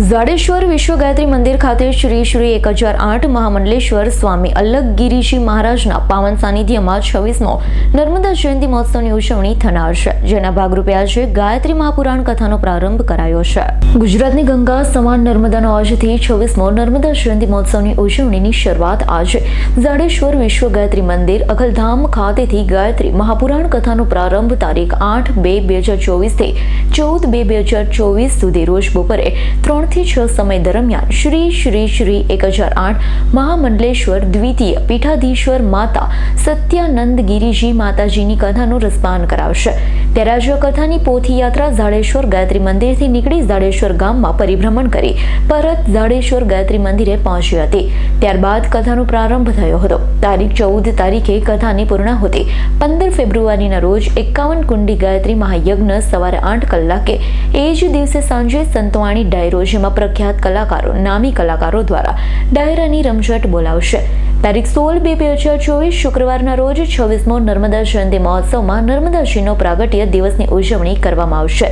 ઝાડેશ્વર વિશ્વ ગાયત્રી મંદિર ખાતે શ્રી શ્રી એક હજાર આઠ મહામંડલેશ્વર સ્વામી અલગગીરીજી મહારાજના પાવન સાનિધ્યમાં છવ્વીસમો નર્મદા જયંતિ મહોત્સવની ઉજવણી થનાર છે. જેના ભાગરૂપે આજે ગાયત્રી મહાપુરાણ કથાનો પ્રારંભ કરાયો છે. ગુજરાતની ગંગા સમાન નર્મદાનો આજથી છવ્વીસમો નર્મદા જયંતિ મહોત્સવની ઉજવણીની શરૂઆત આજે જાડેશ્વર વિશ્વ ગાયત્રી મંદિર અખલધામ ખાતેથી ગાયત્રી મહાપુરાણ કથાનો પ્રારંભ તારીખ આઠ બે બે હજાર ચોવીસથી ચૌદ બે બે હજાર ચોવીસ સુધી રોજ બપોરે ત્રણથી છ સમય દરમિયાન શ્રી શ્રી શ્રી એક હજાર આઠ મહામંડલેશ્વર દ્વિતીય પીઠાધીશ્વર માતા સત્યાનંદ ગિરિજી માતાજીની કથાનું રસપાન કરાવશે. ત્યારે આજે કથાની પોથી યાત્રા ઝાડેશ્વર ગાયત્રી મંદિરથી નીકળી ઝાડેશ્વર ગામમાં પરિભ્રમણ કરી પરત ઝાડેશ્વર ગાયત્રી મંદિરે પહોંચી હતી. ત્યારબાદ કથાનો પ્રારંભ થયો હતો. તારીખ ચૌદ તારીખે કથાની પૂર્ણાહુતિ. પંદર ફેબ્રુઆરીના રોજ એકાવન કુંડી ગાયત્રી મહાયજ્ઞ સવારે આઠ કલાકે. એ જ દિવસે સાંજે સંતવાણી ડાયરો જેમાં પ્રખ્યાત કલાકારો નામી કલાકારો દ્વારા ડાયરાની રમઝટ બોલાવશે. તારીખ સોળ બે બે હજાર ચોવીસ શુક્રવારના રોજ છવ્વીસમો નર્મદા જયંતિ મહોત્સવમાં નર્મદાજીનો પ્રાગટ્ય દિવસની ઉજવણી કરવામાં આવશે.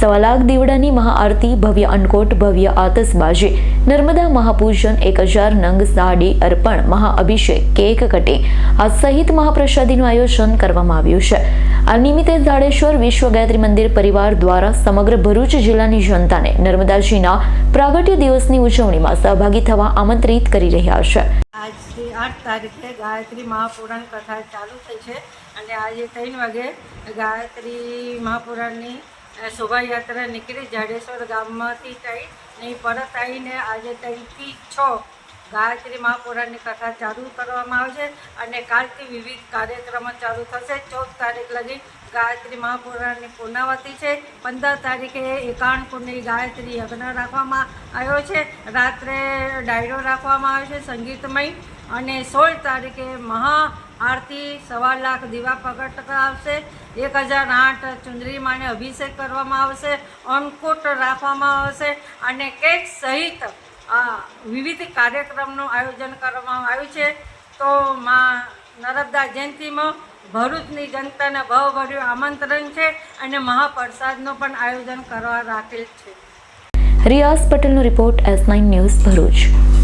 સવા લાખ દીવડાની મહાઆરતી, ભવ્ય અન્નકોટ, ભવ્ય આતશબાજી, નર્મદા મહાપૂજન, એક હજાર નંગ સાડી અર્પણ, મહાઅભિષેક, કેક કટિંગ આ સહિત મહાપ્રસાદીનું આયોજન કરવામાં આવ્યું છે. આ નિમિત્તે ઝાડેશ્વર વિશ્વ ગાયત્રી મંદિર પરિવાર દ્વારા સમગ્ર ભરૂચ જિલ્લાની જનતાને નર્મદાજીના પ્રાગટ્ય દિવસની ઉજવણીમાં સહભાગી થવા આમંત્રિત કરી રહ્યા છે. આઠ તારીખે ગાયત્રી મહાપુરાણ કથા ચાલુ થઈ છે અને આજે ત્રણ વાગે ગાયત્રી મહાપુરાણની શોભાયાત્રા નીકળી જાડેશ્વર ગામમાંથી થઈ ને પરત આવીને આજે ત્રણથી છ ગાયત્રી મહાપુરાણની કથા ચાલુ કરવામાં આવશે અને કાલથી વિવિધ કાર્યક્રમો ચાલુ થશે. ચૌદ તારીખ લગી ગાયત્રી મહાપુરાણની પૂર્ણાવતી છે. પંદર તારીખે એકાવન કુંડની ગાયત્રી યજ્ઞ રાખવામાં આવ્યો છે. રાત્રે ડાયરો રાખવામાં આવ્યો છે સંગીતમય અને સોળ તારીખે મહા આરતી સવા લાખ દીવા પ્રગટ આવશે એક હજાર આઠ ચુંદરી માને અભિષેક કરવામાં આવશે. અંકુટ રાખવામાં આવશે અને કેક સહિત વિવિધ કાર્યક્રમનું આયોજન કરવામાં આવ્યું છે. તો માં નર્મદા જયંતિમાં ભરૂચની જનતાને ભાવભર્યું આમંત્રણ છે અને મહાપ્રસાદનું પણ આયોજન કરવા રાખેલ છે. રિયાઝ પટેલનો report S nine news Bharuch.